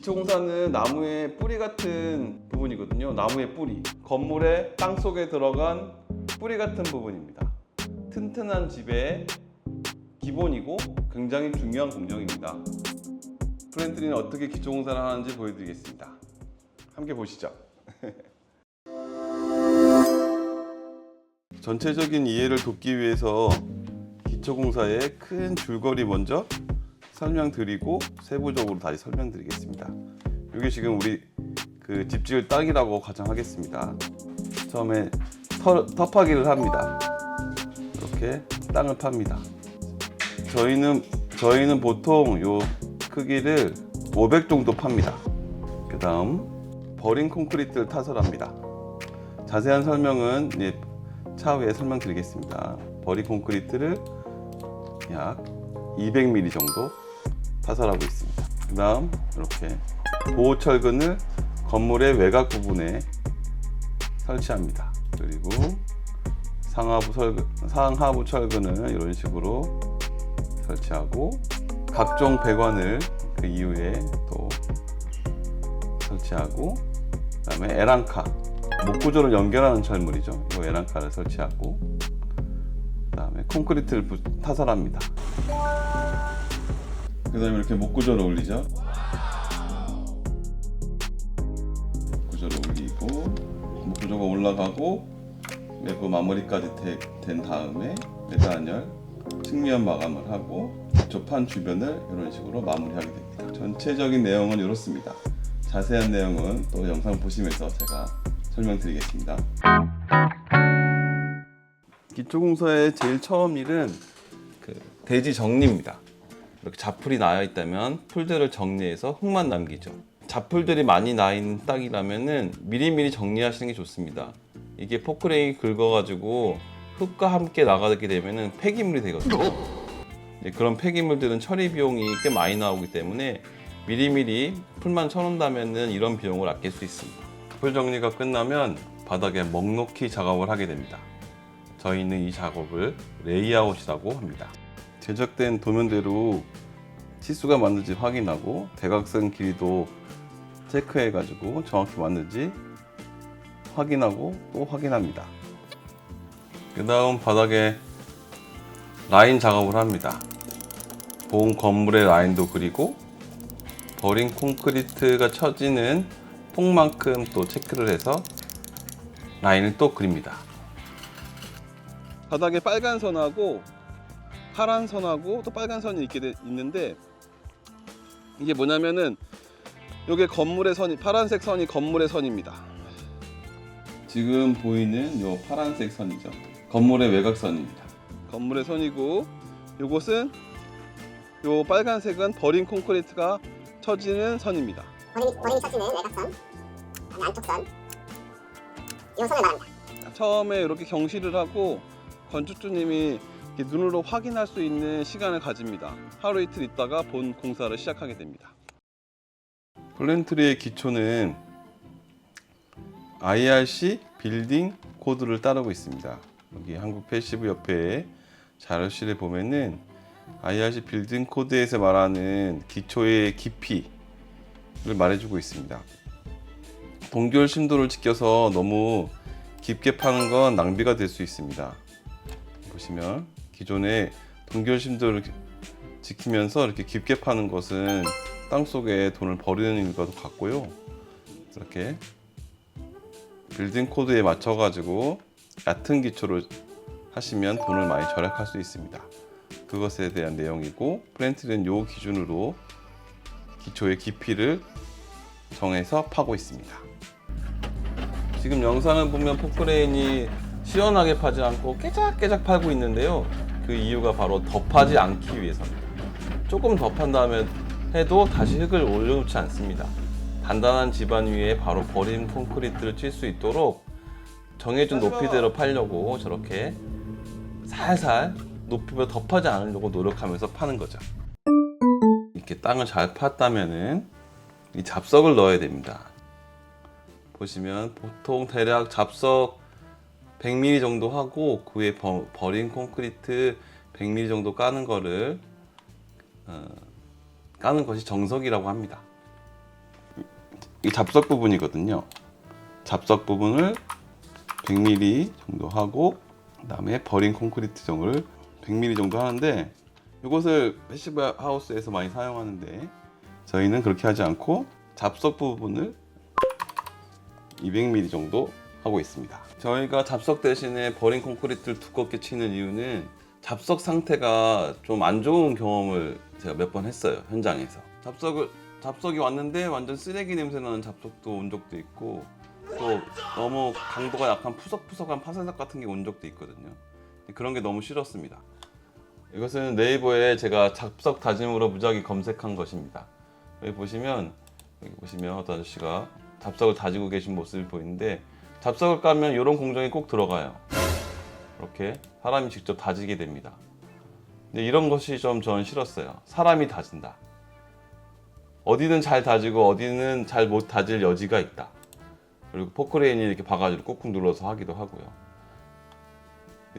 기초공사는 나무의 뿌리 같은 부분이거든요. 나무의 뿌리. 건물의 땅 속에 들어간 뿌리 같은 부분입니다. 튼튼한 집의 기본이고 굉장히 중요한 공정입니다. 프렌트리는 어떻게 기초공사를 하는지 보여드리겠습니다. 함께 보시죠. 전체적인 이해를 돕기 위해서 기초공사의 큰 줄거리 먼저 설명드리고 세부적으로 다시 설명드리겠습니다. 이게 지금 우리 그 집 지을 땅이라고 가정하겠습니다. 처음에 터, 터파기를 합니다. 이렇게 땅을 팝니다. 저희는 저희는 보통 요 크기를 500 정도 팝니다. 그 다음 버린 콘크리트를 타설합니다. 자세한 설명은 차후에 설명드리겠습니다. 버린 콘크리트를 약 200mm 정도 타설하고 있습니다. 그 다음 이렇게 보호 철근을 건물의 외곽 부분에 설치합니다. 그리고 상하부 철근, 상하부 철근을 이런 식으로 설치하고 각종 배관을 그 이후에 또 설치하고 그다음에 에란카 목 구조를 연결하는 철물이죠. 이 에란카를 설치하고 그다음에 콘크리트를 부- 타설합니다. 그 다음에 이렇게 목 구조를 올리죠. 목 구조를 올리고 목 구조가 올라가고 내부 마무리까지 되- 된 다음에 매단열 측면 마감을 하고 접한 주변을 이런 식으로 마무리하게 됩니다. 전체적인 내용은 이렇습니다. 자세한 내용은 또 영상 보시면서 제가 설명드리겠습니다. 기초공사의 제일 처음 일은 그 대지 정리입니다. 이렇게 자풀이 나여 있다면 풀들을 정리해서 흙만 남기죠. 자풀들이 많이 나 있는 땅이라면은 미리미리 정리하시는 게 좋습니다. 이게 포크레인이 긁어가지고 흙과 함께 나가게 되면은 폐기물이 되거든요. 그런 폐기물들은 처리 비용이 꽤 많이 나오기 때문에 미리미리 풀만 쳐놓는다면은 이런 비용을 아낄 수 있습니다. 풀 정리가 끝나면 바닥에 먹놓기 작업을 하게 됩니다. 저희는 이 작업을 레이아웃이라고 합니다. 제작된 도면대로 치수가 맞는지 확인하고 대각선 길이도 체크해 가지고 정확히 맞는지 확인하고 또 확인합니다. 그 다음 바닥에 라인 작업을 합니다. 본 건물의 라인도 그리고 버린 콘크리트가 쳐지는 폭만큼 또 체크를 해서 라인을 또 그립니다. 바닥에 빨간 선하고 파란 선하고 또 빨간 선이 있게 돼- 있는데 이게 뭐냐면은 이게 건물의 선이 파란색 선이 건물의 선입니다. 지금 보이는 요 파란색 선이죠. 건물의 외곽선입니다. 건물의 선이고 요것은 요 빨간색은 버린 콘크리트가 쳐지는 선입니다. 본인이, 본인이 쳐지는 외곽선, 안쪽선 이 선을 말합니다. 처음에 이렇게 경시를 하고 건축주님이 눈으로 확인할 수 있는 시간을 가집니다. 하루 이틀 있다가 본 공사를 시작하게 됩니다. 플랜트리의 기초는 IRC 빌딩 코드를 따르고 있습니다. 여기 한국 패시브 협회의 자료실에 보면은 IRC 빌딩 코드에서 말하는 기초의 깊이를 말해주고 있습니다. 동결 심도를 지켜서 너무 깊게 파는 건 낭비가 될 수 있습니다. 보시면 기존의 동결 심도를 지키면서 이렇게 깊게 파는 것은 땅 속에 돈을 버리는 것도 같고요. 이렇게 빌딩 코드에 맞춰 가지고 얕은 기초를 하시면 돈을 많이 절약할 수 있습니다. 그것에 대한 내용이고 플랜트는 요 기준으로 기초의 깊이를 정해서 파고 있습니다. 지금 영상을 보면 포크레인이 시원하게 파지 않고 깨작깨작 팔고 있는데요. 그 이유가 바로 더 파지 않기 위해서입니다. 조금 더판 다음에 해도 다시 흙을 올려놓지 않습니다. 단단한 집안 위에 바로 버린 콘크리트를 칠 수 있도록 정해준 높이대로 팔려고 저렇게 살살 더 파지 않으려고 노력하면서 파는 거죠. 이렇게 땅을 잘 팠다면은 이 잡석을 넣어야 됩니다. 보시면 보통 대략 잡석 100mm 정도 하고 그 위에 버- 버린 콘크리트 100mm 정도 까는 거를 어, 까는 것이 정석이라고 합니다. 이 잡석 부분이거든요. 잡석 부분을 100mm 정도 하고 그다음에 버린 콘크리트 정을 100mm 정도 하는데 이것을 패시브 하우스에서 많이 사용하는데 저희는 그렇게 하지 않고 잡석 부분을 200mm 정도 하고 있습니다. 저희가 잡석 대신에 버린 콘크리트를 두껍게 치는 이유는 잡석 상태가 좀 안 좋은 경험을 제가 몇 번 했어요 현장에서 잡석을 잡석이 왔는데 완전 쓰레기 냄새 나는 잡석도 온 적도 있고 또 너무 강도가 약한 푸석푸석한 파쇄석 같은 게 온 적도 있거든요. 그런 게 너무 싫었습니다. 이것은 네이버에 제가 잡석 다짐으로 무작위 검색한 것입니다. 여기 보시면 여기 보시면 어떤 아저씨가 잡석을 다지고 계신 모습이 보이는데 잡석을 까면 이런 공정이 꼭 들어가요. 이렇게 사람이 직접 다지게 됩니다. 근데 이런 것이 좀 저는 싫었어요. 사람이 다진다. 어디는 잘 다지고 어디는 잘 못 다질 여지가 있다. 그리고 포크레인이 이렇게 바가지로 꾹꾹 눌러서 하기도 하고요.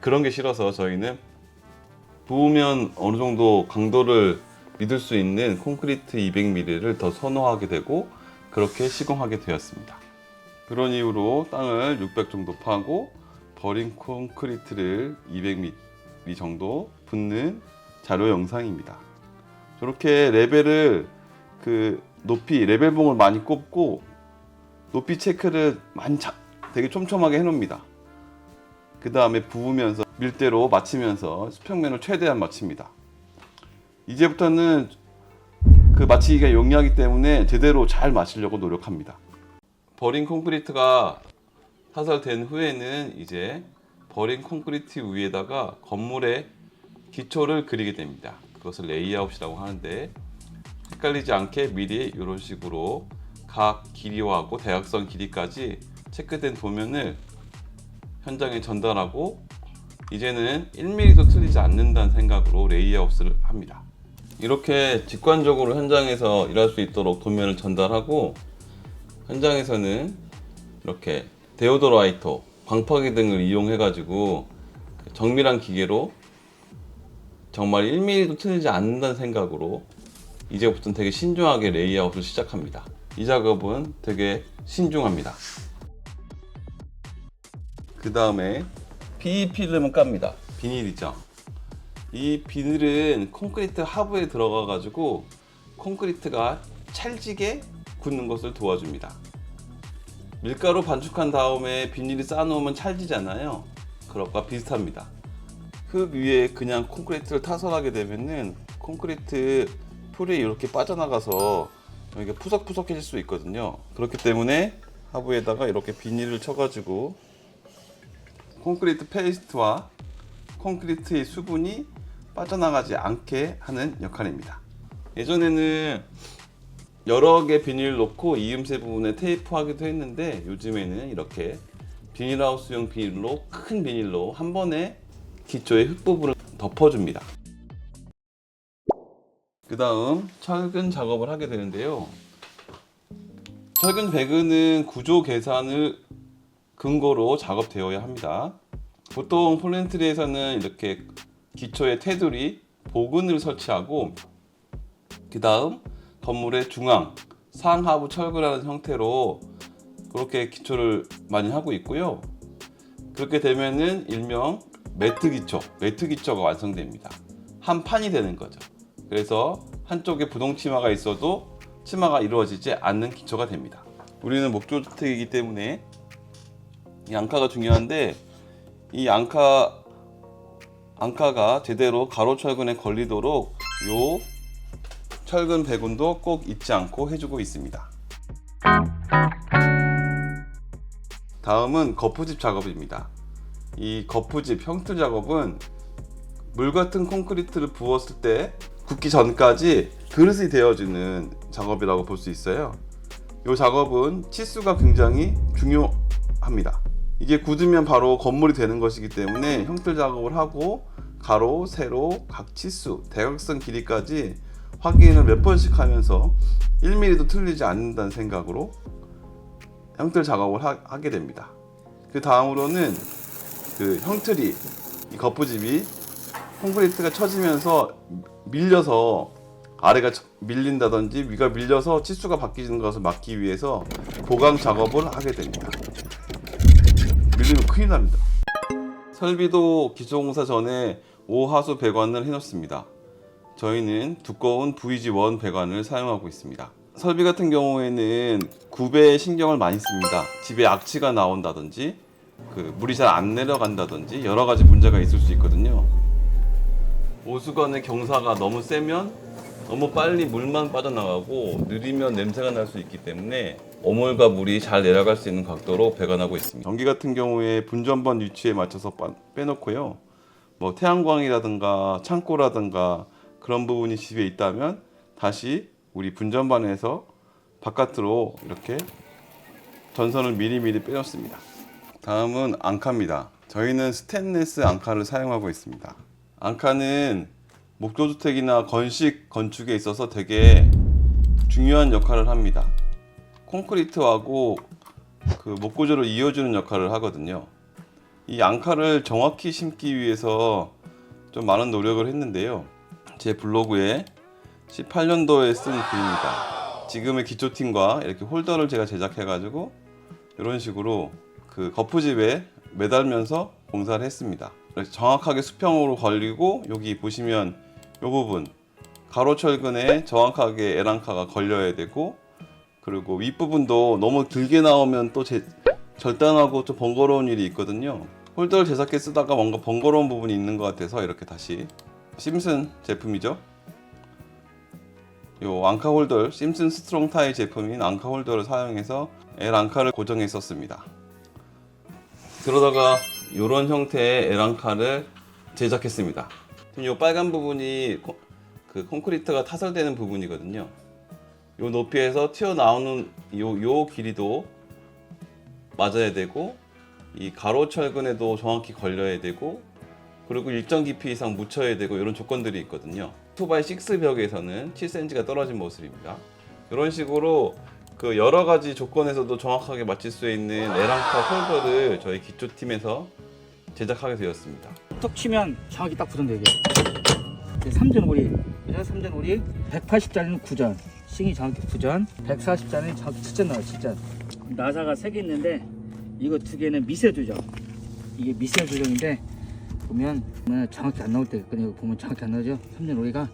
그런 게 싫어서 저희는 부으면 어느 정도 강도를 믿을 수 있는 콘크리트 200mm를 더 선호하게 되고 그렇게 시공하게 되었습니다. 그런 이유로 땅을 600 정도 파고 버린 콘크리트를 200mm 정도 붓는 자료 영상입니다. 저렇게 레벨을 그 높이 레벨봉을 많이 꼽고 높이 체크를 많이 자, 되게 촘촘하게 해놓습니다. 그 다음에 부으면서 밀대로 맞추면서 수평면을 최대한 맞춥니다. 이제부터는 그 맞추기가 용이하기 때문에 제대로 잘 맞추려고 노력합니다. 버린 콘크리트가 사설된 후에는 이제 버린 콘크리트 위에다가 건물의 기초를 그리게 됩니다. 그것을 레이아웃이라고 하는데 헷갈리지 않게 미리 이런 식으로 각 길이하고 대각선 길이까지 체크된 도면을 현장에 전달하고 이제는 1mm도 틀리지 않는다는 생각으로 레이아웃을 합니다. 이렇게 직관적으로 현장에서 일할 수 있도록 도면을 전달하고 현장에서는 이렇게 데오도라이터, 광파기 등을 이용해 가지고 정밀한 기계로 정말 1mm도 틀리지 않는다는 생각으로 이제부터는 되게 신중하게 레이아웃을 시작합니다. 이 작업은 되게 신중합니다. 그 다음에 PE 필름을 깝니다. 비닐이죠. 이 비닐은 콘크리트 하부에 들어가 가지고 콘크리트가 찰지게 굳는 것을 도와줍니다. 밀가루 반죽한 다음에 비닐이 쌓아놓으면 찰지잖아요. 그것과 비슷합니다. 흙 위에 그냥 콘크리트를 타설하게 되면은 콘크리트 풀이 이렇게 빠져나가서 여기가 푸석푸석해질 수 있거든요. 그렇기 때문에 하부에다가 이렇게 비닐을 쳐가지고 콘크리트 페이스트와 콘크리트의 수분이 빠져나가지 않게 하는 역할입니다. 예전에는 여러 개 비닐 놓고 이음새 부분에 테이프 하기도 했는데 요즘에는 이렇게 비닐하우스용 비닐로 큰 비닐로 한 번에 기초의 흙 부분을 덮어줍니다. 그 다음 철근 작업을 하게 되는데요. 철근 배근은 구조 계산을 근거로 작업되어야 합니다. 보통 폴렌트리에서는 이렇게 기초에 테두리, 보근을 설치하고 그 다음 건물의 중앙, 상하부 철근하는 형태로 그렇게 기초를 많이 하고 있고요. 그렇게 되면은 일명 매트 기초, 매트 기초가 완성됩니다. 한 판이 되는 거죠. 그래서 한쪽에 부동 치마가 있어도 치마가 이루어지지 않는 기초가 됩니다. 우리는 목조주택이기 때문에 이 앙카가 중요한데 이 앙카 앙카가 제대로 가로 철근에 걸리도록 요 철근 배군도 꼭 잊지 않고 해주고 있습니다. 다음은 거푸집 작업입니다. 이 거푸집 형틀 작업은 물 같은 콘크리트를 부었을 때 굳기 전까지 그릇이 되어주는 작업이라고 볼 수 있어요. 이 작업은 치수가 굉장히 중요합니다. 이게 굳으면 바로 건물이 되는 것이기 때문에 형틀 작업을 하고 가로, 세로, 각 치수, 대각선 길이까지 확인을 몇 번씩 하면서 1mm도 틀리지 않는다는 생각으로 형틀 작업을 하, 게 됩니다. 그 다음으로는 그 형틀이 이 거푸집이 콘크리트가 쳐지면서 밀려서 아래가 저- 밀린다든지 위가 밀려서 치수가 바뀌는 것을 막기 위해서 보강 작업을 하게 됩니다. 밀리면 큰일 납니다. 설비도 기초공사 전에 5하수 배관을 해놓습니다. 저희는 두꺼운 VG1 배관을 사용하고 있습니다. 설비 같은 경우에는 구배에 신경을 많이 씁니다. 집에 악취가 나온다든지 그 물이 잘 안 내려간다든지 여러 가지 문제가 있을 수 있거든요. 오수건의 경사가 너무 세면 너무 빨리 물만 빠져나가고 느리면 냄새가 날 수 있기 때문에 오물과 물이 잘 내려갈 수 있는 각도로 배관하고 있습니다. 전기 같은 경우에 분전번 위치에 맞춰서 빠- 빼놓고요. 뭐 태양광이라든가 창고라든가 그런 부분이 집에 있다면 다시 우리 분전반에서 바깥으로 이렇게 전선을 미리미리 빼놓습니다. 다음은 앙카입니다. 저희는 스테인레스 앙카를 사용하고 있습니다. 앙카는 목조주택이나 건식 건축에 있어서 되게 중요한 역할을 합니다. 콘크리트하고 그 목구조를 이어주는 역할을 하거든요. 이 앙카를 정확히 심기 위해서 좀 많은 노력을 했는데요. 제 블로그에 18년도에 쓴 글입니다. 지금의 기초팀과 이렇게 홀더를 제가 제작해가지고 이런 식으로 그 거푸집에 매달면서 공사를 했습니다. 정확하게 수평으로 걸리고 여기 보시면 이 부분 가로철근에 정확하게 에랑카가 걸려야 되고 그리고 윗부분도 너무 길게 나오면 또 제, 절단하고 좀 번거로운 일이 있거든요. 홀더를 제작해 쓰다가 뭔가 번거로운 부분이 있는 것 같아서 이렇게 다시 심슨 제품이죠. 요 앙카 홀더, 심슨 스트롱 타이 제품인 앙카 홀더를 사용해서 L 앙카를 고정했었습니다. 그러다가 이런 형태의 L 앙카를 제작했습니다. 이 빨간 부분이 코- 그 콘크리트가 타설되는 부분이거든요. 요 높이에서 튀어나오는 요, 요 길이도 맞아야 되고 이 가로 철근에도 정확히 걸려야 되고 그리고 일정 깊이 이상 묻혀야 되고 이런 조건들이 있거든요. 2x6 벽에서는 7cm가 떨어진 모습입니다. 이런 식으로 그 여러 가지 조건에서도 정확하게 맞출 수 있는 에랑카 홀더를 저희 기초팀에서 제작하게 되었습니다. 톡 치면 정확히 딱 붙은데 이게 3전 오리 그래서 3전 오리 180짜리는 9전 싱이 정확히 9전 140짜리는 정확히 7전 나와요 7전 나사가 3개 있는데 이거 두 개는 미세 조정 이게 미세 조정인데 보면 보면 정확히 안 나올 때 있거든요 보면 정확히 안 나오죠 3전 오리가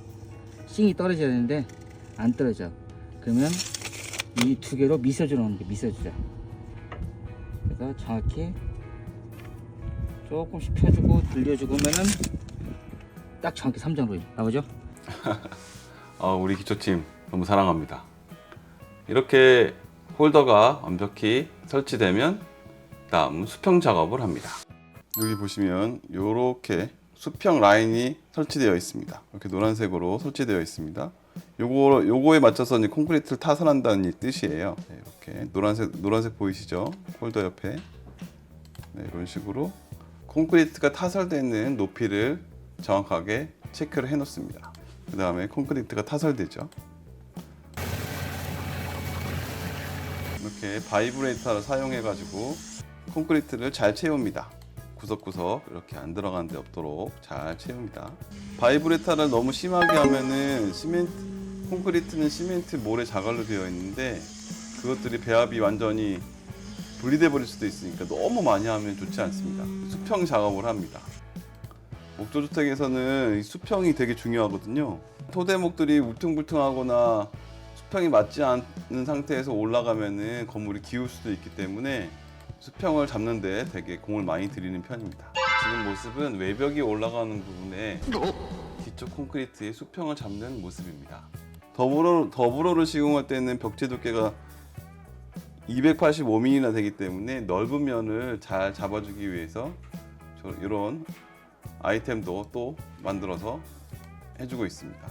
싱이 떨어져야 되는데 안 떨어져 그러면 이 두 개로 미세 조정하는 게 미세 조정 그래서 정확히 조금씩 펴주고 들려주고 하면은 딱 정확히 3점으로 나오죠? 어, 우리 기초팀 너무 사랑합니다. 이렇게 홀더가 완벽히 설치되면 다음 수평 작업을 합니다. 여기 보시면 이렇게 수평 라인이 설치되어 있습니다. 이렇게 노란색으로 설치되어 있습니다. 요거 요거에 맞춰서 이제 콘크리트를 타선한다는 이 뜻이에요. 네, 이렇게 노란색 노란색 보이시죠? 홀더 옆에 네, 이런 식으로 콘크리트가 타설되는 높이를 정확하게 체크를 해 놓습니다. 그 다음에 콘크리트가 타설되죠. 이렇게 바이브레이터를 사용해 가지고 콘크리트를 잘 채웁니다. 구석구석 이렇게 안 들어가는 데 없도록 잘 채웁니다. 바이브레타를 너무 심하게 하면은 시멘트 콘크리트는 시멘트 모래 자갈로 되어 있는데 그것들이 배합이 완전히 분리돼 버릴 수도 있으니까 너무 많이 하면 좋지 않습니다. 수평 작업을 합니다. 목조주택에서는 이 수평이 되게 중요하거든요. 토대목들이 울퉁불퉁하거나 수평이 맞지 않는 상태에서 올라가면은 건물이 기울 수도 있기 때문에 수평을 잡는데 되게 공을 많이 들이는 편입니다. 지금 모습은 외벽이 올라가는 부분에 기초 콘크리트의 수평을 잡는 모습입니다. 더불어 더불어를 시공할 때는 벽체 두께가 285mm나 되기 때문에 넓은 면을 잘 잡아주기 위해서 저 이런 아이템도 또 만들어서 해주고 있습니다.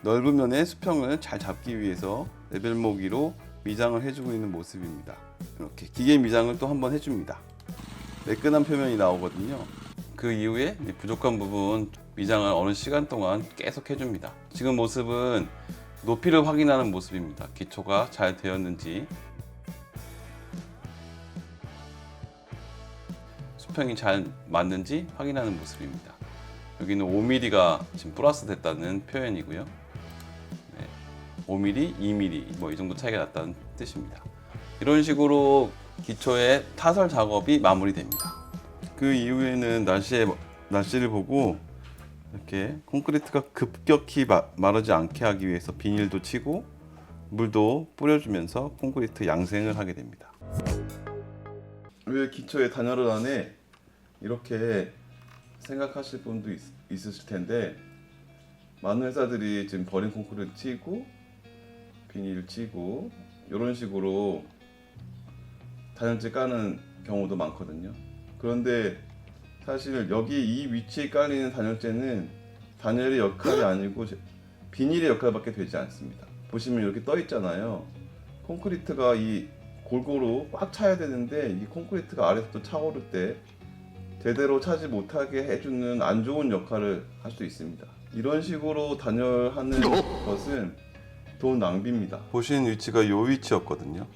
넓은 면의 수평을 잘 잡기 위해서 레벨 모기로 미장을 해주고 있는 모습입니다. 이렇게 기계 미장을 또 한번 해줍니다. 매끈한 표면이 나오거든요. 그 이후에 이 부족한 부분 미장을 어느 시간 동안 계속 해줍니다. 지금 모습은 높이를 확인하는 모습입니다. 기초가 잘 되었는지 수평이 잘 맞는지 확인하는 모습입니다. 여기는 5mm가 지금 플러스 됐다는 표현이고요. 5mm, 2mm 뭐 이 정도 차이가 났다는 뜻입니다. 이런 식으로 기초의 타설 작업이 마무리됩니다. 그 이후에는 날씨에 날씨를 보고 이렇게 콘크리트가 급격히 마, 마르지 않게 하기 위해서 비닐도 치고 물도 뿌려주면서 콘크리트 양생을 하게 됩니다. 왜 기초의 단열을 안에 이렇게 생각하실 분도 있, 있으실 텐데 많은 회사들이 지금 버린 콘크리트 치고 비닐 치고 이런 식으로 단열재 까는 경우도 많거든요. 그런데 사실 여기 이 위치에 깔리는 단열재는 단열의 역할이 아니고 제- 비닐의 역할밖에 되지 않습니다. 보시면 이렇게 떠 있잖아요. 콘크리트가 이 골고루 꽉 차야 되는데 이 콘크리트가 아래서부터 차오를 때 제대로 차지 못하게 해주는 안 좋은 역할을 할 수 있습니다. 이런 식으로 단열하는 것은 돈 낭비입니다. 보시는 위치가 이 위치였거든요.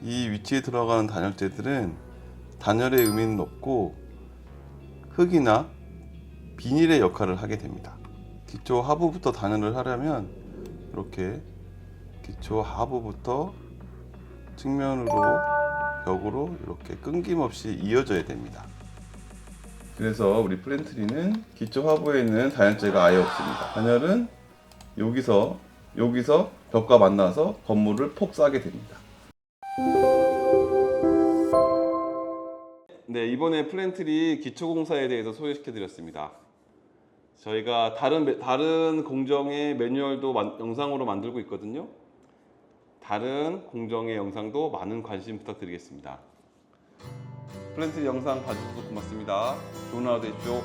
이 위치에 들어가는 단열재들은 단열의 의미는 없고 흙이나 비닐의 역할을 하게 됩니다. 기초 하부부터 단열을 하려면 이렇게 기초 하부부터 측면으로 벽으로 이렇게 끊김없이 이어져야 됩니다. 그래서 우리 플랜트리는 기초 하부에 있는 단열재가 아예 없습니다. 단열은 여기서 여기서 벽과 만나서 건물을 폭사하게 됩니다. 네, 이번에 플랜트리 기초 공사에 대해서 소개시켜 드렸습니다. 저희가 다른 매- 다른 공정의 매뉴얼도 만- 영상으로 만들고 있거든요. 다른 공정의 영상도 많은 관심 부탁드리겠습니다. 플랜트리 영상 봐주셔서 고맙습니다. 좋은 하루 되십시오.